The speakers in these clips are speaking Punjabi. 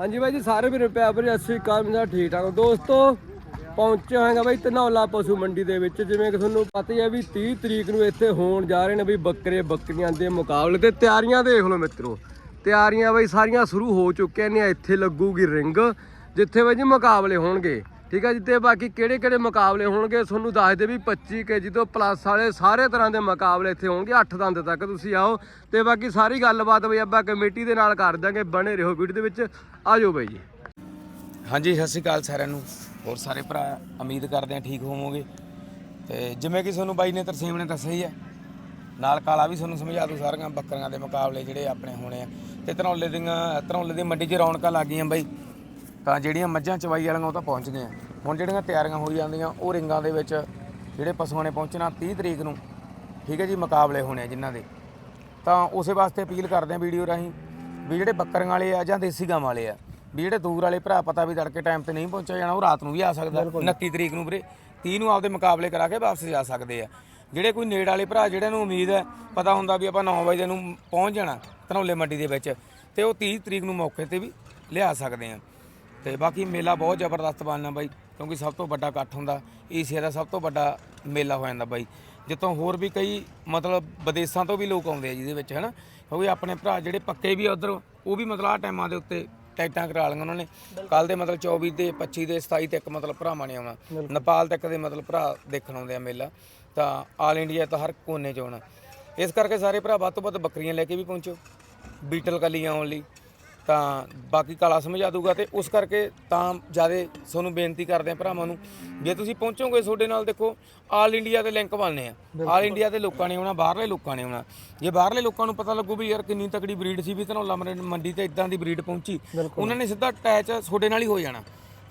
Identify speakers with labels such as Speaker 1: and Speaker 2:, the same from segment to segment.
Speaker 1: ਹਾਂਜੀ ਬਾਈ ਜੀ, ਸਾਰੇ ਵੀਰੇ ਪਿਆ ਵੀਰੇ ਅਸੀਂ ਕਾਮ ਦਾ ਠੀਕ ਠਾਕ। ਦੋਸਤੋ, ਪਹੁੰਚੇ ਹੋਏਗਾ ਬਾਈ ਧਨੌਲਾ ਪਸ਼ੂ ਮੰਡੀ ਦੇ ਵਿੱਚ, ਜਿਵੇਂ ਕਿ ਤੁਹਾਨੂੰ ਪਤਾ ਹੀ ਹੈ ਵੀ 30 ਤਰੀਕ ਨੂੰ ਇੱਥੇ ਹੋਣ ਜਾ ਰਹੇ ਨੇ ਬਈ ਬੱਕਰੇ ਬੱਕਰੀਆਂ ਦੇ ਮੁਕਾਬਲੇ ਤੇ ਤਿਆਰੀਆਂ ਦੇਖ ਲਓ ਮਿੱਤਰੋ। ਤਿਆਰੀਆਂ ਬਾਈ ਸਾਰੀਆਂ ਸ਼ੁਰੂ ਹੋ ਚੁੱਕੀਆਂ ਨੇ, ਇੱਥੇ ਲੱਗੂਗੀ ਰਿੰਗ, ਜਿੱਥੇ ਬਾਈ ਜੀ ਮੁਕਾਬਲੇ ਹੋਣਗੇ। ਠੀਕ ਹੈ ਜੀ, ਤੇ ਬਾਕੀ ਕਿਹੜੇ ਕਿਹੜੇ ਮੁਕਾਬਲੇ ਹੋਣਗੇ, ਤੁਹਾਨੂੰ ਦੱਸ ਦੇ ਵੀ 25 ਕੇਜੀ ਤੋਂ ਪਲੱਸ ਵਾਲੇ ਸਾਰੇ ਤਰ੍ਹਾਂ ਦੇ ਮੁਕਾਬਲੇ ਇੱਥੇ ਹੋਣਗੇ 8 ਦੰਦ ਤੱਕ ਤੁਸੀਂ ਆਓ। ਤੇ ਬਾਕੀ ਸਾਰੀ ਗੱਲਬਾਤ ਬਈ ਆਪਾਂ ਕਮੇਟੀ ਦੇ ਨਾਲ ਕਰ ਦਾਂਗੇ, ਬਣੇ ਰਹੋ ਵੀਡੀਓ ਦੇ ਵਿੱਚ। ਆਜੋ ਬਾਈ ਜੀ।
Speaker 2: ਹਾਂਜੀ, ਸਤਿ ਸ਼੍ਰੀ ਅਕਾਲ ਸਾਰਿਆਂ ਨੂੰ। ਹੋਰ ਸਾਰੇ ਭਰਾ, ਉਮੀਦ ਕਰਦੇ ਆ ਠੀਕ ਹੋਵੋਗੇ। ਤੇ ਜਿਵੇਂ ਕਿ ਤੁਹਾਨੂੰ ਬਾਈ ਨੇ ਤਰਸੀਮ ਨੇ ਦੱਸਿਆ ਹੀ ਹੈ, ਨਾਲ ਕਾਲਾ ਵੀ ਤੁਹਾਨੂੰ ਸਮਝਾ ਦੂ ਸਾਰੀਆਂ, ਬੱਕਰੀਆਂ ਦੇ ਮੁਕਾਬਲੇ ਜਿਹੜੇ ਆਪਣੇ ਹੋਣੇ ਆ। ਤੇ ਧਨੌਲੇ ਦੀਆਂ ਧਨੌਲੇ ਦੀ ਮੰਡੀ 'ਚ ਰੌਣਕਾਂ ਲੱਗ ਗਈਆਂ ਬਾਈ। ਤਾਂ ਜਿਹੜੀਆਂ ਮੱਝਾਂ ਚਵਾਈ ਵਾਲੀਆਂ ਉਹ ਤਾਂ ਪਹੁੰਚ ਗਈਆਂ। ਹੁਣ ਜਿਹੜੀਆਂ ਤਿਆਰੀਆਂ ਹੋਈ ਜਾਂਦੀਆਂ ਉਹ ਰਿੰਗਾਂ ਦੇ ਵਿੱਚ ਜਿਹੜੇ ਪਸ਼ੂਆਂ ਨੇ ਪਹੁੰਚਣਾ 30 ਤਰੀਕ ਨੂੰ ਠੀਕ ਹੈ ਜੀ ਮੁਕਾਬਲੇ ਹੋਣੇ ਆ ਜਿਨ੍ਹਾਂ ਦੇ। ਤਾਂ ਉਸੇ ਵਾਸਤੇ ਅਪੀਲ ਕਰਦੇ ਆ ਵੀਡੀਓ ਰਾਹੀਂ ਵੀ ਜਿਹੜੇ ਬੱਕਰੀਆਂ ਵਾਲੇ ਆ ਜਾਂ ਦੇਸੀ ਗਾਂ ਵਾਲੇ ਆ ਵੀ ਜਿਹੜੇ ਦੂਰ ਵਾਲੇ ਭਰਾ ਪਤਾ ਵੀ ਤੜਕੇ ਟਾਈਮ ਤੇ ਨਹੀਂ ਪਹੁੰਚਿਆ ਜਾਣਾ ਉਹ ਰਾਤ ਨੂੰ ਵੀ ਆ ਸਕਦਾ 29 ਤਰੀਕ ਨੂੰ ਵੀਰੇ। 30 ਨੂੰ ਆਪਦੇ ਮੁਕਾਬਲੇ ਕਰਾ ਕੇ ਵਾਪਸ ਜਾ ਸਕਦੇ ਆ। ਜਿਹੜੇ ਕੋਈ ਨੇੜ ਵਾਲੇ ਭਰਾ ਜਿਹੜਿਆਂ ਨੂੰ ਉਮੀਦ ਹੈ ਪਤਾ ਹੁੰਦਾ ਵੀ ਆਪਾਂ 9 ਵਜੇ ਨੂੰ ਪਹੁੰਚ ਜਾਣਾ ਧਨੌਲੇ ਮੰਡੀ ਦੇ ਵਿੱਚ ਤੇ ਉਹ 30 ਤਰੀਕ ਨੂੰ ਮੌਕੇ ਤੇ ਵੀ ਲਿਆ ਸਕਦੇ ਆ। ਤੇ ਬਾਕੀ ਮੇਲਾ ਬਹੁਤ ਜ਼ਬਰਦਸਤ ਬਣਨਾ ਬਾਈ ਕਿਉਂਕਿ ਸਭ ਤੋਂ ਵੱਡਾ ਇਕੱਠ ਹੁੰਦਾ ਏਸ਼ੀਆ ਦਾ ਸਭ ਤੋਂ ਵੱਡਾ ਮੇਲਾ ਹੋ ਜਾਂਦਾ ਬਾਈ। ਜਿੱਥੋਂ ਹੋਰ ਵੀ ਕਈ ਮਤਲਬ ਵਿਦੇਸ਼ਾਂ ਤੋਂ ਵੀ ਲੋਕ ਆਉਂਦੇ ਆ ਜਿਹਦੇ ਵਿੱਚ ਹਨਾ? ਕਿਉਂਕਿ ਆਪਣੇ ਭਰਾ ਜਿਹੜੇ ਪੱਕੇ ਵੀ ਉਧਰ ਉਹ ਵੀ ਮਤਲਬ ਆ ਟਾਈਮਾਂ ਦੇ ਉੱਤੇ ਟਿਕਟਾਂ ਕਰਾ ਲਈਆਂ ਉਹਨਾਂ ਨੇ। ਕੱਲ ਦੇ ਮਤਲਬ 24 ਦੇ 25 ਦੇ 27 ਤੱਕ ਮਤਲਬ ਭਰਾਵਾਂ ਨੇ ਆਉਣਾ ਨੇਪਾਲ ਤੱਕ ਦੇ ਮਤਲਬ ਭਰਾ ਦੇਖਣ ਆਉਂਦੇ ਆ ਮੇਲਾ। ਤਾਂ ਆਲ ਇੰਡੀਆ ਤਾਂ ਹਰ ਕੋਨੇ 'ਚ ਆਉਣਾ। ਇਸ ਕਰਕੇ ਸਾਰੇ ਭਰਾ ਵੱਧ ਤੋਂ ਵੱਧ ਬੱਕਰੀਆਂ ਲੈ ਕੇ ਵੀ ਪਹੁੰਚੋ। ਬੀਟਲ ਕਲੀਆਂ ਆਉਣ ਲਈ। ਤਾਂ ਬਾਕੀ ਕਾਲਾ ਸਮਝਾ ਦੂਗਾ ਤੇ ਉਸ ਕਰਕੇ ਤਾਂ ਜ਼ਿਆਦਾ ਤੁਹਾਨੂੰ ਬੇਨਤੀ ਕਰਦੇ ਆ ਭਰਾਵਾਂ ਨੂੰ। ਜੇ ਤੁਸੀਂ ਪਹੁੰਚੋਗੇ ਤੁਹਾਡੇ ਨਾਲ ਦੇਖੋ ਆਲ ਇੰਡੀਆ ਦੇ ਲਿੰਕ ਬਣਨੇ ਆ। ਆਲ ਇੰਡੀਆ ਦੇ ਲੋਕਾਂ ਨੇ ਆਉਣਾ ਬਾਹਰਲੇ ਲੋਕਾਂ ਨੇ ਆਉਣਾ। ਜੇ ਬਾਹਰਲੇ ਲੋਕਾਂ ਨੂੰ ਪਤਾ ਲੱਗੂ ਵੀ ਯਾਰ ਕਿੰਨੀ ਤਕੜੀ ਬਰੀਡ ਸੀ ਵੀ ਧਨੌਲਾ ਮੰਡੀ- ਮੰਡੀ ਤੇ ਇਦਾਂ ਦੀ ਬਰੀਡ ਪਹੁੰਚੀ ਉਹਨਾਂ ਨੇ ਸਿੱਧਾ ਅਟੈਚ ਤੁਹਾਡੇ ਨਾਲ ਹੀ ਹੋ ਜਾਣਾ।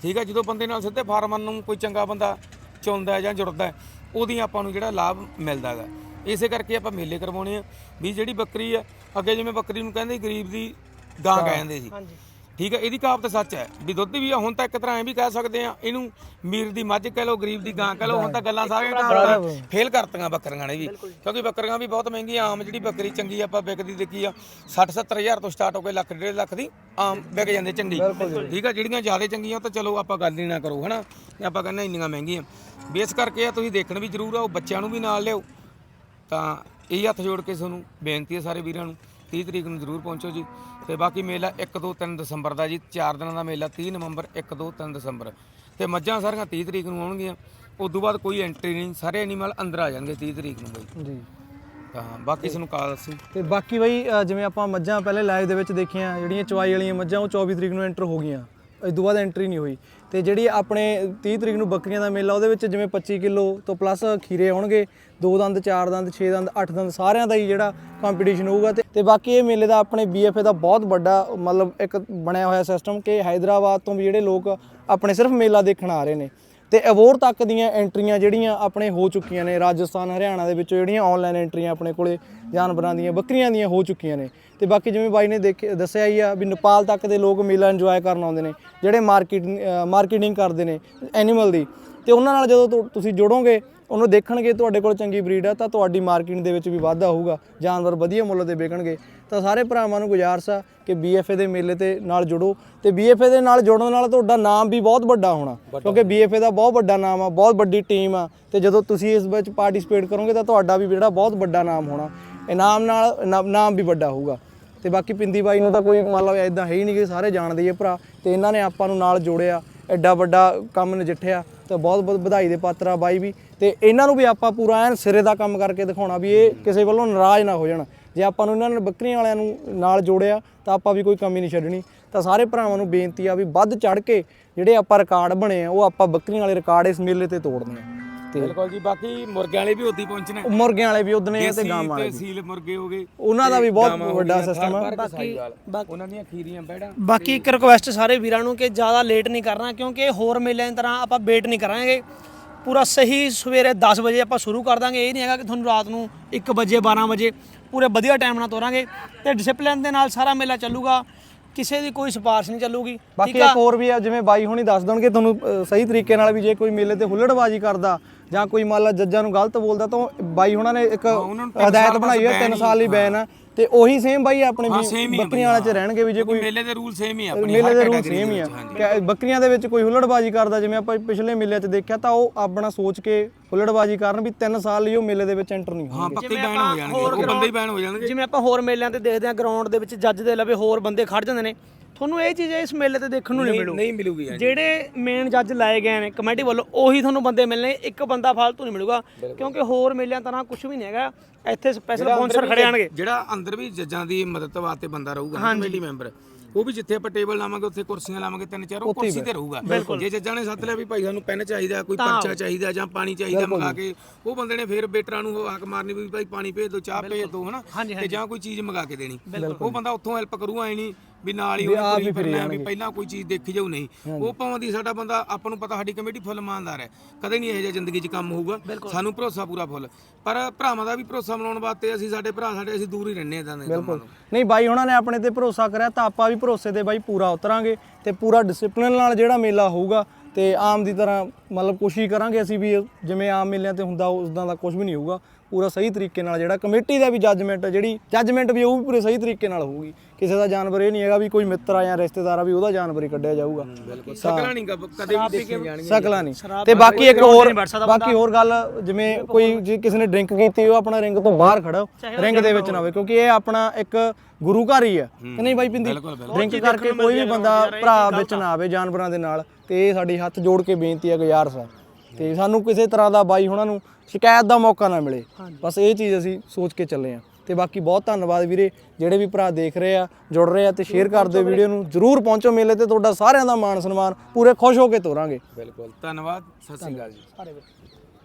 Speaker 2: ਠੀਕ ਹੈ ਜਦੋਂ ਬੰਦੇ ਨਾਲ ਸਿੱਧੇ ਫਾਰਮਰ ਨੂੰ ਕੋਈ ਚੰਗਾ ਬੰਦਾ ਚੁਣਦਾ ਜਾਂ ਜੁੜਦਾ ਉਹਦੀ ਆਪਾਂ ਨੂੰ ਜਿਹੜਾ ਲਾਭ ਮਿਲਦਾ ਹੈਗਾ। ਇਸੇ ਕਰਕੇ ਆਪਾਂ ਮੇਲੇ ਕਰਵਾਉਣੇ ਆ ਵੀ ਜਿਹੜੀ ਬੱਕਰੀ ਆ ਅੱਗੇ ਜਿਵੇਂ ਬੱਕਰੀ ਨੂੰ ਕਹਿੰਦੇ ਗਰੀਬ ਦੀ ਗਾਂ ਕਹਿੰਦੇ ਸੀ। ਠੀਕ ਹੈ ਇਹਦੀ ਕਹਾਵਤ ਸੱਚ ਹੈ ਵੀ ਦੁੱਧ ਵੀ ਆ ਹੁਣ ਤਾਂ ਇੱਕ ਤਰ੍ਹਾਂ ਐ ਵੀ ਕਹਿ ਸਕਦੇ ਆ ਇਹਨੂੰ ਮੀਰ ਦੀ ਮੱਝ ਕਹਿ ਲਓ ਗਰੀਬ ਦੀ ਗਾਂ ਕਹਿ ਲਓ ਹੁਣ ਤਾਂ ਗੱਲਾਂ ਸਾਰੀਆਂ ਫੇਲ ਕਰਤੀਆਂ ਬੱਕਰੀਆਂ ਨੇ ਵੀ। ਕਿਉਂਕਿ ਬੱਕਰੀਆਂ ਵੀ ਬਹੁਤ ਮਹਿੰਗੀਆਂ ਆਮ ਜਿਹੜੀ ਬੱਕਰੀ ਚੰਗੀ ਆਪਾਂ ਵਿਕਦੀ ਦੇਖੀ ਆ 60 70 ਹਜ਼ਾਰ ਤੋਂ ਸਟਾਰਟ ਹੋ ਕੇ ਲੱਖ ਡੇਢ ਲੱਖ ਦੀ ਆਮ ਵਿਕ ਜਾਂਦੇ ਚੰਗੀ। ਠੀਕ ਆ ਜਿਹੜੀਆਂ ਜ਼ਿਆਦਾ ਚੰਗੀਆਂ ਉਹ ਤਾਂ ਚਲੋ ਆਪਾਂ ਗੱਲ ਹੀ ਨਾ ਕਰੋ ਹਨਾ? ਆਪਾਂ ਕਹਿੰਦੇ ਇੰਨੀਆਂ ਮਹਿੰਗੀਆਂ। ਵੀ ਇਸ ਕਰਕੇ ਆ ਤੁਸੀਂ ਦੇਖਣ ਵੀ ਜ਼ਰੂਰ ਆਓ ਬੱਚਿਆਂ ਨੂੰ ਵੀ ਨਾਲ ਲਿਆਓ। ਤਾਂ ਇਹ ਹੱਥ ਜੋੜ ਕੇ ਤੁਹਾਨੂੰ ਬੇਨਤੀ ਹੈ ਸਾਰੇ ਵੀਰਾਂ ਨੂੰ। 30 ਤਰੀਕ ਨੂੰ ਜ਼ਰੂਰ ਪਹੁੰਚੋ ਜੀ। ਤੇ ਬਾਕੀ ਮੇਲਾ 1 2 3 ਦਸੰਬਰ ਦਾ ਜੀ। 4 ਦਿਨਾਂ ਦਾ ਮੇਲਾ 30 ਨਵੰਬਰ 1 2 3 ਦਸੰਬਰ। ਤੇ ਮੱਝਾਂ ਸਾਰੀਆਂ 30 ਤਰੀਕ ਨੂੰ ਆਉਣਗੀਆਂ। ਉਸ ਤੋਂ ਬਾਅਦ ਕੋਈ ਐਂਟਰੀ ਨਹੀਂ। ਸਾਰੇ ਐਨੀਮਲ ਅੰਦਰ ਆ ਜਾਣਗੇ 30 ਤਰੀਕ ਨੂੰ ਬਈ।
Speaker 3: ਜੀ।
Speaker 2: ਤਾਂ ਬਾਕੀ ਤੁਹਾਨੂੰ ਕਾਲ ਦੱਸੀ।
Speaker 3: ਤੇ ਬਾਕੀ ਬਈ ਜਿਵੇਂ ਆਪਾਂ ਮੱਝਾਂ ਪਹਿਲੇ ਲਾਈਵ ਦੇ ਵਿੱਚ ਦੇਖੀਆਂ ਜਿਹੜੀਆਂ ਚਵਾਈ ਵਾਲੀਆਂ ਮੱਝਾਂ ਉਹ 24 ਤਰੀਕ ਨੂੰ ਐਂਟਰ ਹੋ ਗਈਆਂ। ਇਸ ਤੋਂ ਬਾਅਦ ਐਂਟਰੀ ਨਹੀਂ ਹੋਈ। ਤੇ ਜਿਹੜੀ ਆਪਣੇ 30 ਤਰੀਕ ਨੂੰ ਬੱਕਰੀਆਂ ਦਾ ਮੇਲਾ, ਉਹਦੇ ਵਿੱਚ ਜਿਵੇਂ 25 ਕਿਲੋ ਤੋਂ ਪਲੱਸ ਖੀਰੇ ਆਉਣਗੇ ਦੋ ਦੰਦ, ਚਾਰ ਦੰਦ, ਛੇ ਦੰਦ, ਅੱਠ ਦੰਦ, ਸਾਰਿਆਂ ਦਾ ਹੀ ਜਿਹੜਾ ਕੰਪੀਟੀਸ਼ਨ ਹੋਊਗਾ ਤੇ ਬਾਕੀ ਇਹ ਮੇਲੇ ਦਾ ਆਪਣੇ ਬੀਐਫਏ ਦਾ ਬਹੁਤ ਵੱਡਾ, ਮਤਲਬ ਇੱਕ ਬਣਿਆ ਹੋਇਆ ਸਿਸਟਮ ਕਿ ਹైదరాబాద్ ਤੋਂ ਵੀ ਜਿਹੜੇ ਲੋਕ ਆਪਣੇ ਸਿਰਫ ਮੇਲਾ ਦੇਖਣ ਆ ਰਹੇ ਨੇ। ਤੇ ਅਬੋਰ ਤੱਕ ਦੀਆਂ ਐਂਟਰੀਆਂ ਜਿਹੜੀਆਂ ਆਪਣੇ ਹੋ ਚੁੱਕੀਆਂ ਨੇ, ਰਾਜਸਥਾਨ, ਹਰਿਆਣਾ ਦੇ ਵਿੱਚ ਜਿਹੜੀਆਂ ਆਨਲਾਈਨ ਐਂਟਰੀਆਂ ਆਪਣੇ ਕੋਲੇ ਜਾਨਵਰਾਂ ਦੀਆਂ, ਬੱਕਰੀਆਂ ਦੀਆਂ ਹੋ ਚੁੱਕੀਆਂ ਨੇ। ਤੇ ਬਾਕੀ ਜਿਵੇਂ ਬਾਈ ਨੇ ਦੇਖਿਆ ਦੱਸਿਆ ਹੀ ਆ ਵੀ ਨੇਪਾਲ ਤੱਕ ਦੇ ਲੋਕ ਮੇਲਾ ਇੰਜੋਏ ਕਰਨ ਆਉਂਦੇ ਨੇ, ਜਿਹੜੇ ਮਾਰਕੀਟ ਮਾਰਕੀਟਿੰਗ ਕਰਦੇ ਨੇ ਐਨੀਮਲ ਦੀ। ਤੇ ਉਹਨਾਂ ਨਾਲ ਜਦੋਂ ਤੁ- ਤੁਸੀਂ ਜੁੜੋਗੇ ਉਹਨੂੰ ਦੇਖਣਗੇ ਤੁਹਾਡੇ ਕੋਲ ਚੰਗੀ ਬਰੀਡ ਆ ਤਾਂ ਤੁਹਾਡੀ ਮਾਰਕੀਟ ਦੇ ਵਿੱਚ ਵੀ ਵਾਧਾ ਹੋਊਗਾ ਜਾਨਵਰ ਵਧੀਆ ਮੁੱਲ ਤੇ ਵਿਕਣਗੇ। ਤਾਂ ਸਾਰੇ ਭਰਾਵਾਂ ਨੂੰ ਗੁਜ਼ਾਰਿਸ਼ ਆ ਕਿ ਬੀਐਫਏ ਦੇ ਮੇਲੇ ਤੇ ਨਾਲ ਜੁੜੋ। ਤੇ ਬੀਐਫਏ ਦੇ ਨਾਲ ਜੁੜਨ ਨਾਲ ਤੁਹਾਡਾ ਨਾਮ ਵੀ ਬਹੁਤ ਵੱਡਾ ਹੋਣਾ ਕਿਉਂਕਿ ਬੀਐਫਏ ਦਾ ਬਹੁਤ ਵੱਡਾ ਨਾਮ ਆ ਬਹੁਤ ਵੱਡੀ ਟੀਮ ਆ। ਤੇ ਜਦੋਂ ਤੁਸੀਂ ਇਸ ਵਿੱਚ ਪਾਰਟਿਸਿਪੇਟ ਕਰੋਗੇ ਤਾਂ ਤੁਹਾਡਾ ਵੀ ਜਿਹੜਾ ਬਹੁਤ ਵੱਡਾ ਨਾਮ ਹੋਣਾ। ਇਨਾਮ ਨਾਲ ਨਾਮ ਵੀ ਵੱਡਾ ਹੋਊਗਾ। ਤੇ ਬਾਕੀ ਪਿੰਦੀ ਬਾਈ ਨੂੰ ਤਾਂ ਕੋਈ ਮਤਲਬ ਐਦਾਂ ਹੈ ਹੀ ਨਹੀਂ ਕਿ ਸਾਰੇ ਜਾਣਦੇ ਹੀ ਆ ਭਰਾ। ਤੇ ਇਹਨਾਂ ਨੇ ਆਪਾਂ ਨੂੰ ਨਾਲ ਜੋੜਿਆ ਐਡਾ ਵੱਡਾ ਕੰਮ ਨਜਿੱਠਿਆ। ਤਾਂ ਬਹੁਤ ਬਹੁਤ ਵਧਾਈ ਦੇ ਪਾਤਰ ਆ ਬਾਈ ਵੀ। ਤੇ ਇਹਨਾਂ ਨੂੰ ਵੀ ਆਪਾਂ ਪੂਰਾ ਐਨ ਸਿਰੇ ਦਾ ਕੰਮ ਕਰਕੇ ਦਿਖਾਉਣਾ ਵੀ ਇਹ ਕਿਸੇ ਵੱਲੋਂ ਨਾਰਾਜ਼ ਨਾ ਹੋ ਜਾਣ। ਜੇ ਆਪਾਂ ਨੂੰ ਇਹਨਾਂ ਨੇ ਬੱਕਰੀਆਂ ਵਾਲਿਆਂ ਨੂੰ ਨਾਲ ਜੋੜਿਆ, ਤਾਂ ਆਪਾਂ ਵੀ ਕੋਈ ਕਮੀ ਨਹੀਂ ਛੱਡਣੀ। ਤਾਂ ਸਾਰੇ ਭਰਾਵਾਂ ਨੂੰ ਬੇਨਤੀ ਆ ਵੀ ਵੱਧ ਚੜ ਕੇ ਜਿਹੜੇ ਆਪਾਂ ਰਿਕਾਰਡ ਬਣੇ ਆ, ਉਹ ਆਪਾਂ ਬੱਕਰੀਆਂ ਵਾਲੇ ਰਿਕਾਰਡ ਇਸ ਮੇਲੇ ਤੇ ਤੋੜਨੇ ਆ। ਤੇ
Speaker 2: ਬਿਲਕੁਲ ਜੀ ਬਾਕੀ ਮੁਰਗਿਆਂ ਵਾਲੇ ਵੀ ਉੱਦੀ ਪਹੁੰਚਣੇ
Speaker 3: ਮੁਰਗਿਆਂ ਵਾਲੇ ਵੀ ਉਦਨੇ ਆ ਤੇ
Speaker 2: ਦੇਸੀ
Speaker 3: ਗਾਂ ਵਾਲੇ ਵੀ।
Speaker 2: ਸੀਲ ਮੁਰਗੇ ਹੋ ਗਏ।
Speaker 3: ਉਹਨਾਂ ਦਾ ਵੀ ਬਹੁਤ
Speaker 2: ਹੋ
Speaker 3: ਵੱਡਾ ਸਿਸਟਮ ਆ।
Speaker 2: ਥਰ ਭਰ ਕੇ ਸਾਹੀਵਾਲ। ਉਹਨਾਂ ਦੀਆਂ ਖੀਰੀਆਂ ਬੈੜਾਂ।
Speaker 4: ਬਾਕੀ ਇੱਕ ਰਿਕੁਐਸਟ ਸਾਰੇ ਵੀਰਾਂ ਨੂੰ ਕਿ ਜ਼ਿਆਦਾ ਲੇਟ ਨਹੀਂ ਕਰਨਾ ਕਿਉਂਕਿ ਹੋਰ ਮੇਲਿਆਂ ਦੀ ਤਰ੍ਹਾਂ ਆਪਾਂ ਵੇਟ ਨਹੀਂ ਕਰਾਂਗੇ। ਪੂਰਾ ਸਹੀ ਸਵੇਰੇ 10 ਵਜੇ ਆਪਾਂ ਸ਼ੁਰੂ ਕਰ ਦਾਂਗੇ। ਇਹ ਨਹੀਂ ਹੈਗਾ ਕਿ ਤੁਹਾਨੂੰ ਰਾਤ ਨੂੰ 1 ਵਜੇ 12 ਵਜੇ ਪੂਰੇ ਵਧੀਆ ਟਾਈਮ ਨਾਲ ਤੋਰਾਂਗੇ। ਤੇ ਡਿਸਪਲਿਨ ਦੇ ਨਾਲ ਸਾਰਾ ਮੇਲਾ ਚੱਲੂਗਾ। ਕਿਸੇ ਦੀ ਕੋਈ ਸਿਫਾਰਿਸ਼ ਨਹੀਂ ਚੱਲੂਗੀ।
Speaker 3: ਬਾਕੀ ਇੱਕ ਹੋਰ ਵੀ ਆ ਜਿਵੇਂ ਬਾਈ ਹੁਣੀ ਦੱਸ ਦੇਣਗੇ ਤੁਹਾਨੂੰ ਸਹੀ ਤਰੀਕੇ ਨਾਲ ਵੀ ਜੇ ਕੋਈ ਮੇਲੇ ਤੇ ਹੁੱਲੜਬਾਜੀ ਕਰਦਾ ਜਾਂ ਕੋਈ ਮੰਨ ਲਾ ਜੱਜਾਂ ਨੂੰ ਗਲਤ ਬੋਲਦਾ ਤਾਂ ਬਾਈ ਹੁਣਾਂ ਨੇ ਇੱਕ ਹਦਾਇਤ ਬਣਾਈ ਹੈ 3
Speaker 2: ban
Speaker 3: ਸਾਲ ਲਈ ਬੈਨ ਆ। ਤੇ ਉਹੀ ਸੇਮ ਬਾਈ ਆਪਣੇ
Speaker 2: ਹਾਂ ਆ
Speaker 3: ਬੱਕਰੀਆਂ ਵਾਲੇ ਚ ਰਹਿਣਗੇ ਵੀ ਜੇ ਕੋਈ
Speaker 2: ਮੇਲੇ ਦੇ ਰੂਲ ਸੇਮ ਹੀ ਆ ਆਪਣੇ
Speaker 3: ਮੇਲੇ ਦੇ ਰੂਲ
Speaker 2: category
Speaker 3: ਸੇਮ ਹੀ ਆ।
Speaker 2: ਵਿੱਚ, ਹਾਂਜੀ।
Speaker 3: ਕਿ ਬੱਕਰੀਆਂ ਦੇ ਵਿੱਚ ਕੋਈ ਹੁੱਲੜਬਾਜੀ ਕਰਦਾ ਜਿਵੇਂ ਆਪਾਂ ਪਿਛਲੇ ਮੇਲੇ 'ਚ ਦੇਖਿਆ ਤਾਂ ਉਹ ਆਪਣਾ ਸੋਚ ਕੇ ਹੁੱਲੜਬਾਜੀ ਕਰਨ ਵੀ 3 ਸਾਲ ਲਈ ਉਹ ਮੇਲੇ ਦੇ ਵਿੱਚ ਐਂਟਰ ਨਹੀਂ
Speaker 2: ਹਾਂ
Speaker 3: ਹੋਣਗੇ।
Speaker 2: ਪੱਕੇ ਬੈਨ ਹੋ ਜਾਣਗੇ ਉਹ ਬੰਦੇ ਹੀ ਬੈਨ ਹੋ ਜਾਣਗੇ।
Speaker 4: ਜਿਵੇਂ ਆਪਾਂ ਹੋਰ ਮੇਲਿਆਂ ਤੇ ਦੇਖਦੇ ਆ ਗਰਾਊਂਡ ਦੇ ਵਿੱਚ ਜੱਜ ਦੇ ਲਵੇ ਹੋਰ ਬੰਦੇ ਖੜ ਜਾਂਦੇ ਨੇ ਤੁਹਾਨੂੰ ਇਹ ਚੀਜ਼ ਇਸ ਮੇਲੇ ਤੇ ਦੇਖਣ ਨੂੰ ਨਹੀਂ ਮਿਲੂ।
Speaker 2: ਨਹੀਂ ਮਿਲੂਗੀ ਹਾਂਜੀ।
Speaker 4: ਜਿਹੜੇ ਮੇਨ ਜੱਜ ਲਾਏ ਗਏ ਨੇ ਕਮੇਟੀ ਵੱਲੋਂ ਉਹੀ ਤੁਹਾਨੂੰ ਬੰਦੇ ਮਿਲਣੇ ਇੱਕ ਬੰਦਾ ਫਾਲਤੂ ਨਹੀਂ ਮਿਲੂਗਾ ਕਿਉਂਕਿ ਹੋਰ ਮੇਲਿਆਂ ਤਰ੍ਹਾਂ ਕੁਝ ਵੀ ਨਹੀਂ ਹੈਗਾ। ਇੱਥੇ ਸਪੈਸ਼ਲ ਸਪਾਂਸਰ ਖੜੇ ਆਣਗੇ।
Speaker 2: ਜਿਹੜਾ ਅੰਦਰ ਵੀ ਜੱਜਾਂ ਦੀ ਮਦਦ ਵਾਸਤੇ ਬੰਦਾ ਰਹੂਗਾ ਕਮੇਟੀ ਮੈਂਬਰ ਉਹ ਵੀ ਜਿੱਥੇ ਆਪਾਂ ਟੇਬਲ ਲਾਵਾਂਗੇ ਉੱਥੇ ਕੁਰਸੀਆਂ ਲਾਵਾਂਗੇ ਤਿੰਨ ਚਾਰ ਉਹ ਕੁਰਸੀ ਤੇ ਰਹੂਗਾ। ਜੇ ਜੱਜਾਂ ਨੇ ਸੱਦ ਲਿਆ ਵੀ ਭਾਈ ਸਾਨੂੰ ਪੈਨ ਚਾਹੀਦਾ ਕੋਈ ਪਰਚਾ ਚਾਹੀਦਾ ਜਾਂ ਪਾਣੀ ਚਾਹੀਦਾ ਮੰਗਾ ਕੇ ਉਹ ਬੰਦੇ ਨੇ ਫਿਰ ਵੇਟਰਾਂ ਨੂੰ ਹੱਕ ਮਾਰਨੀ ਵੀ ਭਾਈ ਪਾਣੀ ਭੇਜ ਦਿਓ ਚਾਹ ਭੇਜ ਦਿਓ ਹਨਾ ਤੇ ਜਾਂ ਕੋਈ ਚੀਜ਼ ਮੰਗਾ ਕੇ ਦੇਣੀ। ਉਹ ਬੰਦਾ ਉੱਥੋਂ ਹੈਲਪ ਕਰੂ ਆਈ ਨਹੀਂ ਵੀ ਨਾਲ ਹੀ ਉਹਨੇ ਤੁਰੀ ਫਿਰਨਾ ਵੀ ਪਹਿਲਾਂ ਕੋਈ ਚੀਜ਼ ਦੇਖੀ ਜਾਊ ਨਹੀਂ। ਉਹ ਭਾਵੇਂ ਦੀ ਸਾਡਾ ਬੰਦਾ ਆਪਾਂ ਨੂੰ ਪਤਾ ਸਾਡੀ ਕਮੇਟੀ ਫੁੱਲ ਇਮਾਨਦਾਰ ਹੈ। ਕਦੇ ਨਹੀਂ ਇਹੋ ਜਿਹਾ ਜ਼ਿੰਦਗੀ 'ਚ ਕੰਮ ਹੋਊਗਾ। ਸਾਨੂੰ ਭਰੋਸਾ ਪੂਰਾ ਫੁੱਲ। ਪਰ ਭਰਾਵਾਂ ਦਾ ਵੀ ਭਰੋਸਾ ਮਨਾਉਣ ਵਾਸਤੇ ਅਸੀਂ ਸਾਡੇ ਭਰਾ ਸਾਡੇ ਅਸੀਂ ਦੂਰ ਹੀ ਰਹਿੰਦੇ ਇਦਾਂ ਦੇ ਕੰਮਾਂ ਤੋਂ।
Speaker 3: ਨਹੀਂ ਬਾਈ ਉਹਨਾਂ ਨੇ ਆਪਣੇ ਤੇ ਭਰੋਸਾ ਕਰਿਆ ਤਾਂ ਆਪਾਂ ਵੀ ਭਰੋਸੇ ਤੇ ਬਾਈ ਪੂਰਾ ਉਤਰਾਂਗੇ ਤੇ ਪੂਰਾ ਡਿਸਪਲਿਨ ਨਾਲ ਜਿਹੜਾ ਮੇਲਾ ਹੋਊਗਾ ਤੇ ਆਮ ਦੀ ਤਰ੍ਹਾਂ ਮਤਲਬ ਕੋਸ਼ਿਸ਼ ਕਰਾਂਗੇ ਅਸੀਂ ਵੀ ਜਿਵੇਂ ਆਮ ਮੇਲਿਆਂ ਤੇ ਹੁੰਦਾ ਉਸਦਾ ਦਾ ਕੁਝ ਵੀ ਨਹੀਂ ਹੋਊਗਾ। ਪੂਰਾ ਸਹੀ ਤਰੀਕੇ ਨਾਲ ਜਿਹੜਾ ਕਮੇਟੀ ਦਾ ਵੀ ਜੱਜਮੈਂਟ ਜਿਹੜੀ ਜੱਜਮੈਂਟ ਵੀ ਉਹ ਵੀ ਪੂਰੇ ਸਹੀ ਤਰੀਕੇ ਨਾਲ ਹੋਊਗੀ। ਕਿਸੇ ਦਾ ਜਾਨਵਰ ਇਹ ਨਹੀਂ ਹੈਗਾ ਵੀ ਕੋਈ ਮਿੱਤਰ ਆ ਜਾਂ ਰਿਸ਼ਤੇਦਾਰ ਆ ਵੀ ਉਹਦਾ ਜਾਨਵਰ ਹੀ ਕੱਢਿਆ ਜਾਊਗਾ।
Speaker 2: ਬਿਲਕੁਲ। ਸਕਲਾਂ ਨਹੀਂ ਕਦੇ ਵੀ ਦੇਖੇ ਜਾਣਗੇ
Speaker 3: ਸਕਲਾ ਨਹੀਂ। ਤੇ ਬਾਕੀ ਇੱਕ ਹੋਰ ਬਾਕੀ ਹੋਰ ਗੱਲ ਜਿਵੇਂ ਕੋਈ ਜੇ ਕਿਸੇ ਨੇ ਡਰਿੰਕ ਕੀਤੀ ਉਹ ਆਪਣਾ ਰਿੰਗ ਤੋਂ ਬਾਹਰ ਖੜਾ ਰਿੰਗ ਦੇ ਵਿੱਚ ਨਾ ਹੋਵੇ। ਕਿਉਂਕਿ ਇਹ ਆਪਣਾ ਇੱਕ ਗੁਰੂ ਘਰ ਹੀ ਆ ਕਿ ਨਹੀਂ ਬਾਈ ਪਿੰਦੀ? ਡਰਿੰਕ ਕਰਕੇ ਕੋਈ ਵੀ ਬੰਦਾ ਭਰਾ ਵਿੱਚ ਨਾ ਆਵੇ ਜਾਨਵਰਾਂ ਦੇ ਨਾਲ ਤੇ ਇਹ ਸਾਡੀ ਹੱਥ ਜੋੜ ਕੇ ਬੇਨਤੀ ਹੈ ਗੁਜ਼ਾਰਿਸ਼ ਹੈ ਤੇ ਸਾਨੂੰ ਕਿਸੇ ਤਰ੍ਹਾਂ ਦਾ ਬਾਈ ਉਹਨਾਂ ਨੂੰ ਸ਼ਿਕਾਇਤ ਦਾ ਮੌਕਾ ਨਾ ਮਿਲੇ। ਬਸ ਇਹ ਚੀਜ਼ ਅਸੀਂ ਸੋਚ ਕੇ ਚੱਲੇ ਆ। ਤੇ ਬਾਕੀ ਬਹੁਤ ਧੰਨਵਾਦ ਵੀਰੇ ਜਿਹੜੇ ਵੀ ਭਰਾ ਦੇਖ ਰਹੇ ਆ ਜੁੜ ਰਹੇ ਆ ਤੇ ਸ਼ੇਅਰ ਕਰਦੇ ਵੀਡੀਓ ਨੂੰ। ਜਰੂਰ ਪਹੁੰਚੋ ਮੇਲੇ ਤੇ ਤੁਹਾਡਾ ਸਾਰਿਆਂ ਦਾ ਮਾਣ ਸਨਮਾਨ ਪੂਰੇ ਖੁਸ਼ ਹੋ ਕੇ ਤੋਰਾਂਗੇ।
Speaker 2: ਬਿਲਕੁਲ। ਧੰਨਵਾਦ। ਸਤਿ ਸ਼੍ਰੀ ਅਕਾਲ ਜੀ।
Speaker 4: ਸਾਰੇ